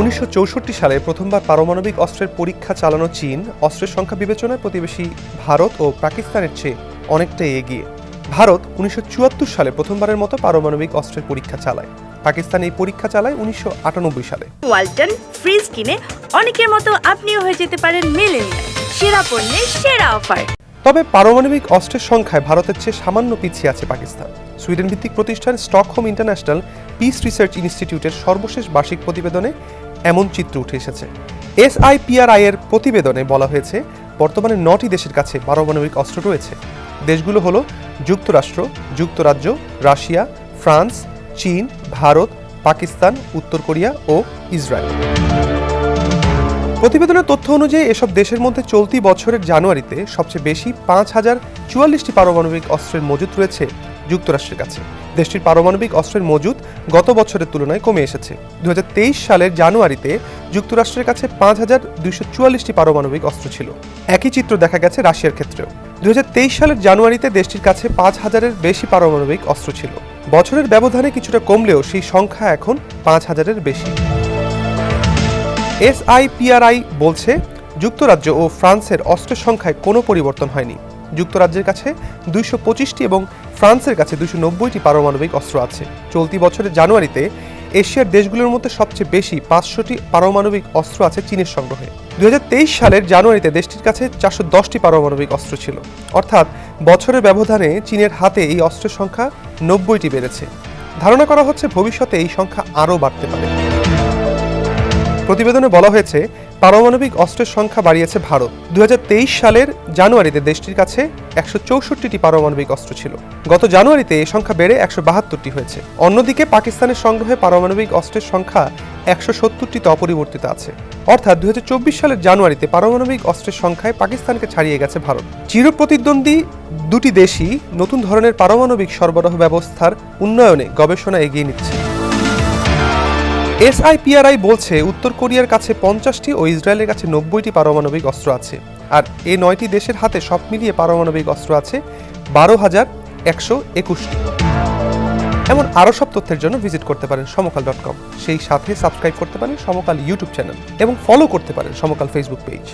উনিশশো সালে প্রথমবার পারমাণবিক অস্ত্রের পরীক্ষা চালানো চীন অস্ত্রের সংখ্যা বিবেচনায় প্রতিবেশী ভারত ও পাকিস্তানের চেয়ে অনেকটাই এগিয়ে। ভারত উনিশশো সালে প্রথমবারের মতো পারমাণবিক অস্ত্রের পরীক্ষা চালায়। পাকিস্তান এই পরীক্ষা চালায় উনিশশো সালে। ওয়ালটন ফ্রিজ কিনে অনেকের মতো আপনিও হয়ে যেতে পারেন মিলেনিয়াল। সেরা পণ্যের সেরা অফার। তবে পারমাণবিক অস্ত্রের সংখ্যায় ভারতের চেয়ে সামান্য পিছিয়ে আছে পাকিস্তান। সুইডেন ভিত্তিক প্রতিষ্ঠান স্টকহোম ইন্টারন্যাশনাল পিস রিসার্চ ইনস্টিটিউটের সর্বশেষ বার্ষিক প্রতিবেদনে এমন চিত্র উঠে এসেছে। এসআইপিআরআই এর প্রতিবেদনে বলা হয়েছে, বর্তমানে নটি দেশের কাছে পারমাণবিক অস্ত্র রয়েছে। দেশগুলো হলো যুক্তরাষ্ট্র, যুক্তরাজ্য, রাশিয়া, ফ্রান্স, চীন, ভারত, পাকিস্তান, উত্তর কোরিয়া ও ইসরায়েল। প্রতিবেদনের তথ্য অনুযায়ী এসব দেশের মধ্যে চলতি বছরের জানুয়ারিতে সবচেয়ে বেশি পাঁচ হাজার চুয়াল্লিশটি পারমাণবিক অস্ত্রের মজুত রয়েছে। যুক্তরাষ্ট্রের কাছে। দেশটির পারমাণবিক অস্ত্রের মজুত গত বছরের তুলনায় কমে এসেছে। দু সালের জানুয়ারিতে যুক্তরাষ্ট্রের কাছে পাঁচ হাজার দুইশো চুয়াল্লিশটি পারমাণবিক অস্ত্র ছিল। একই চিত্র দেখা গেছে রাশিয়ার ক্ষেত্রেও। দু সালের জানুয়ারিতে দেশটির কাছে পাঁচ হাজারের বেশি পারমাণবিক অস্ত্র ছিল। বছরের ব্যবধানে কিছুটা কমলেও সেই সংখ্যা এখন পাঁচ হাজারের বেশি। এসআইপিআরআই বলছে, যুক্তরাজ্য ও ফ্রান্সের অস্ত্রের সংখ্যায় কোনো পরিবর্তন হয়নি। যুক্তরাজ্যের কাছে দুইশো পঁচিশটি এবং ফ্রান্সের কাছে দুইশো নব্বইটি পারমাণবিক অস্ত্র আছে। চলতি বছরের জানুয়ারিতে এশিয়ার দেশগুলোর মধ্যে সবচেয়ে বেশি পাঁচশোটি পারমাণবিক অস্ত্র আছে চীনের সংগ্রহে। দু সালের জানুয়ারিতে দেশটির কাছে চারশো দশটি পারমাণবিক অস্ত্র ছিল। অর্থাৎ বছরের ব্যবধানে চীনের হাতে এই অস্ত্রের সংখ্যা নব্বইটি বেড়েছে। ধারণা করা হচ্ছে ভবিষ্যতে এই সংখ্যা আরও বাড়তে পারে। প্রতিবেদনে বলা হয়েছে পারমাণবিক অস্ত্রের সংখ্যা বাড়িয়েছে ভারত। দুই হাজার তেইশ সালের জানুয়ারিতে দেশটির কাছে একশো চৌষট্টিটি পারমাণবিক অস্ত্র ছিল। গত জানুয়ারিতে এ সংখ্যা বেড়ে একশো বাহাত্তরটি হয়েছে। অন্যদিকে পাকিস্তানের সংগ্রহে পারমাণবিক অস্ত্রের সংখ্যা একশো সত্তরটিতে অপরিবর্তিত আছে। অর্থাৎ দুই হাজার চব্বিশ সালের জানুয়ারিতে পারমাণবিক অস্ত্রের সংখ্যায় পাকিস্তানকে ছাড়িয়ে গেছে ভারত। চিরপ্রতিদ্বন্দ্বী দুটি দেশই নতুন ধরনের পারমাণবিক সরবরাহ ব্যবস্থার উন্নয়নে গবেষণা এগিয়ে নিচ্ছে। এসআইপিআরআই বলছে, উত্তর কোরিয়ার কাছে পঞ্চাশটি ও ইসরায়েলের কাছে নব্বইটি পারমাণবিক অস্ত্র আছে। আর এ নয়টি দেশের হাতে সব মিলিয়ে পারমাণবিক অস্ত্র আছে বারো হাজার একশো একুশটি। এমন আরও সব তথ্যের জন্য ভিজিট করতে পারেন সমকাল ডট কম। সেই সাথে সাবস্ক্রাইব করতে পারেন সমকাল ইউটিউব চ্যানেল এবং ফলো করতে পারেন সমকাল ফেসবুক পেজ।